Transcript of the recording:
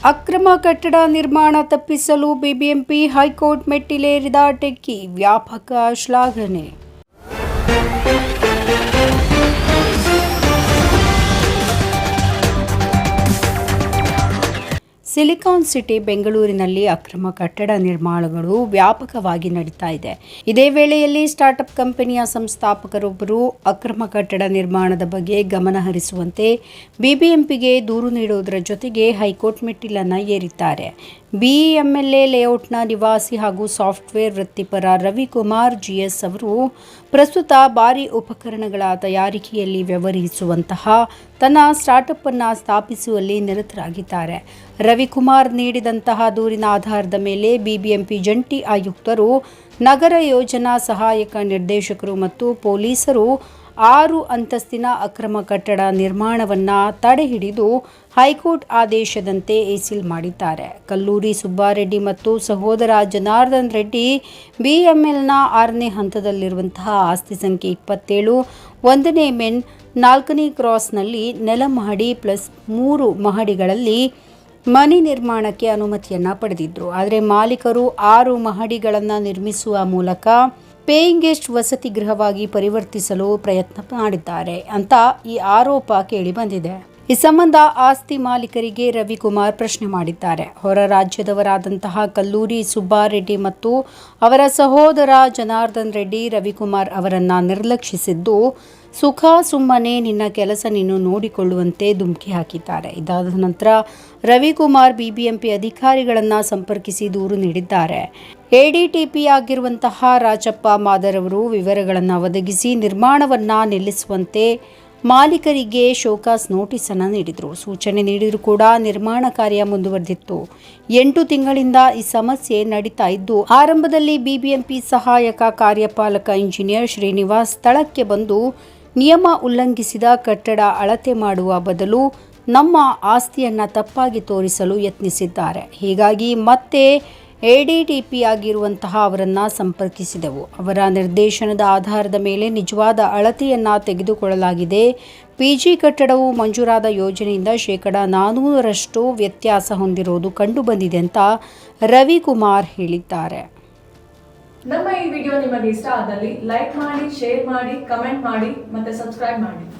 ಅಕ್ರಮ ಕಟ್ಟಡ ನಿರ್ಮಾಣ ತಪ್ಪಿಸಲು ಬಿಬಿಎಂಪಿ ಹೈಕೋರ್ಟ್ ಮೆಟ್ಟಿಲೇರಿದ ಟೆಕ್ಕಿ ವ್ಯಾಪಕ ಶ್ಲಾಘನೆ. ಸಿಲಿಕಾನ್ ಸಿಟಿ, ಬೆಂಗಳೂರಿನಲ್ಲಿ ಅಕ್ರಮ ಕಟ್ಟಡ ನಿರ್ಮಾಣಗಳು ವ್ಯಾಪಕವಾಗಿ ನಡೀತಾ ಇದೆ. ಇದೇ ವೇಳೆಯಲ್ಲಿ ಸ್ಟಾರ್ಟ್ಅಪ್ ಕಂಪನಿಯ ಸಂಸ್ಥಾಪಕರೊಬ್ಬರು ಅಕ್ರಮ ಕಟ್ಟಡ ನಿರ್ಮಾಣದ ಬಗ್ಗೆ ಗಮನ ಹರಿಸುವಂತೆ ಬಿಬಿಎಂಪಿಗೆ ದೂರು ನೀಡುವುದರ ಜೊತೆಗೆ ಹೈಕೋರ್ಟ್ ಮೆಟ್ಟಿಲನ್ನು ಏರಿದ್ದಾರೆ. ಬಿಇಎಂಎಲ್ಎ ಲೇಔಟ್ನ ನಿವಾಸಿ ಹಾಗೂ ಸಾಫ್ಟ್ವೇರ್ ವೃತ್ತಿಪರ ರವಿಕುಮಾರ್ ಜಿಎಸ್ ಅವರು ಪ್ರಸ್ತುತ ಭಾರಿ ಉಪಕರಣಗಳ ತಯಾರಿಕೆಯಲ್ಲಿ ವ್ಯವಹರಿಸುವಂತಹ ತನ್ನ ಸ್ಟಾರ್ಟ್ಅಪ್ ಅನ್ನು ಸ್ಥಾಪಿಸುವಲ್ಲಿ ನಿರತರಾಗಿದ್ದಾರೆ. ರವಿಕುಮಾರ್ ನೀಡಿದಂತಹ ದೂರಿನ ಆಧಾರದ ಮೇಲೆ ಬಿಬಿಎಂಪಿ ಜಂಟಿ ಆಯುಕ್ತರು ನಗರ ಯೋಜನಾ ಸಹಾಯಕ ನಿರ್ದೇಶಕರು ಮತ್ತು ಪೊಲೀಸರು ಆರು ಅಂತಸ್ತಿನ ಅಕ್ರಮ ಕಟ್ಟಡ ನಿರ್ಮಾಣವನ್ನು ತಡೆಹಿಡಿದು ಹೈಕೋರ್ಟ್ ಆದೇಶದಂತೆ ಏಸಿಲ್ ಮಾಡಿದ್ದಾರೆ. ಕಲ್ಲೂರಿ ಸುಬ್ಬಾರೆಡ್ಡಿ ಮತ್ತು ಸಹೋದರ ಜನಾರ್ದನ್ ರೆಡ್ಡಿ ಬಿಎಂಎಲ್ನ ಆರನೇ ಹಂತದಲ್ಲಿರುವಂತಹ ಆಸ್ತಿ ಸಂಖ್ಯೆ ಇಪ್ಪತ್ತೇಳು, ಒಂದನೇ ಮೆನ್ ನಾಲ್ಕನೇ ಕ್ರಾಸ್ನಲ್ಲಿ ನೆಲ ಮಹಡಿ ಪ್ಲಸ್ ಮೂರು ಮಹಡಿಗಳಲ್ಲಿ ಮನೆ ನಿರ್ಮಾಣಕ್ಕೆ ಅನುಮತಿಯನ್ನು ಪಡೆದಿದ್ದರು ಆದರೆ ಮಾಲೀಕರು ಆರು ಮಹಡಿಗಳನ್ನು ನಿರ್ಮಿಸುವ ಮೂಲಕ ಪೇಯಿಂಗ್ ಗೆಸ್ಟ್ ವಸತಿ ಗೃಹವಾಗಿ ಪರಿವರ್ತಿಸಲು ಪ್ರಯತ್ನ ಮಾಡಿದ್ದಾರೆ ಅಂತ ಈ ಆರೋಪ ಕೇಳಿಬಂದಿದೆ ಈ ಸಂಬಂಧ ಆಸ್ತಿ ಮಾಲೀಕರಿಗೆ ರವಿಕುಮಾರ್ ಪ್ರಶ್ನೆ ಮಾಡಿದ್ದಾರೆ. ಹೊರ ರಾಜ್ಯದವರಾದಂತಹ ಕಲ್ಲೂರಿ ಸುಬ್ಬಾರೆಡ್ಡಿ ಮತ್ತು ಅವರ ಸಹೋದರ ಜನಾರ್ದನ್ ರೆಡ್ಡಿ, ರವಿಕುಮಾರ್ ಅವರನ್ನು ನಿರ್ಲಕ್ಷಿಸಿದ್ದು ಸುಖ ಸುಮ್ಮನೆ ನಿನ್ನ ಕೆಲಸ ನೀನು ನೋಡಿಕೊಳ್ಳುವಂತೆ ಧುಮುಕಿ ಹಾಕಿದ್ದಾರೆ. ಇದಾದ ನಂತರ ರವಿಕುಮಾರ್ ಬಿಬಿಎಂಪಿ ಅಧಿಕಾರಿಗಳನ್ನು ಸಂಪರ್ಕಿಸಿ ದೂರು ನೀಡಿದ್ದಾರೆ. ಎಡಿಟಿಪಿ ಆಗಿರುವಂತಹ ರಾಜಪ್ಪ ಮಾದರವರು ವಿವರಗಳನ್ನು ಒದಗಿಸಿ ನಿರ್ಮಾಣವನ್ನು ನಿಲ್ಲಿಸುವಂತೆ ಮಾಲೀಕರಿಗೆ ಶೋಕಾಸ್ ನೋಟಿಸನ್ನು ನೀಡಿದರು. ಸೂಚನೆ ನೀಡಿದರೂ ಕೂಡ ನಿರ್ಮಾಣ ಕಾರ್ಯ ಮುಂದುವರೆದಿತ್ತು. ಎಂಟು ತಿಂಗಳಿಂದ ಈ ಸಮಸ್ಯೆ ನಡೀತಾ ಇದ್ದು, ಆರಂಭದಲ್ಲಿ ಬಿಬಿಎಂಪಿ ಸಹಾಯಕ ಕಾರ್ಯಪಾಲಕ ಇಂಜಿನಿಯರ್ ಶ್ರೀನಿವಾಸ್ ಸ್ಥಳಕ್ಕೆ ಬಂದು ನಿಯಮ ಉಲ್ಲಂಘಿಸಿದ ಕಟ್ಟಡ ಅಳತೆ ಮಾಡುವ ಬದಲು ನಮ್ಮ ಆಸ್ತಿಯನ್ನು ತಪ್ಪಾಗಿ ತೋರಿಸಲು ಯತ್ನಿಸಿದ್ದಾರೆ. ಹೀಗಾಗಿ ಮತ್ತೆ ಎಡಿಟಿಪಿ ಆಗಿರುವಂತಹ ಅವರನ್ನು ಸಂಪರ್ಕಿಸಿದೆವು. ಅವರ ನಿರ್ದೇಶನದ ಆಧಾರದ ಮೇಲೆ ನಿಜವಾದ ಅಳತೆಯನ್ನು ತೆಗೆದುಕೊಳ್ಳಲಾಗಿದೆ. ಪಿಜಿ ಕಟ್ಟಡವು ಮಂಜೂರಾದ ಯೋಜನೆಯಿಂದ ಶೇಕಡ ನಾನ್ನೂರರಷ್ಟು ವ್ಯತ್ಯಾಸ ಹೊಂದಿರುವುದು ಕಂಡುಬಂದಿದೆ ಅಂತ ರವಿಕುಮಾರ್ ಹೇಳಿದ್ದಾರೆ. ನಮ್ಮ ಈ ವಿಡಿಯೋ ನಿಮಗೆ ಇಷ್ಟ ಆದಲ್ಲಿ ಲೈಕ್ ಮಾಡಿ, ಶೇರ್ ಮಾಡಿ, ಕಮೆಂಟ್ ಮಾಡಿ ಮತ್ತೆ ಸಬ್ಸ್ಕ್ರೈಬ್ ಮಾಡಿ.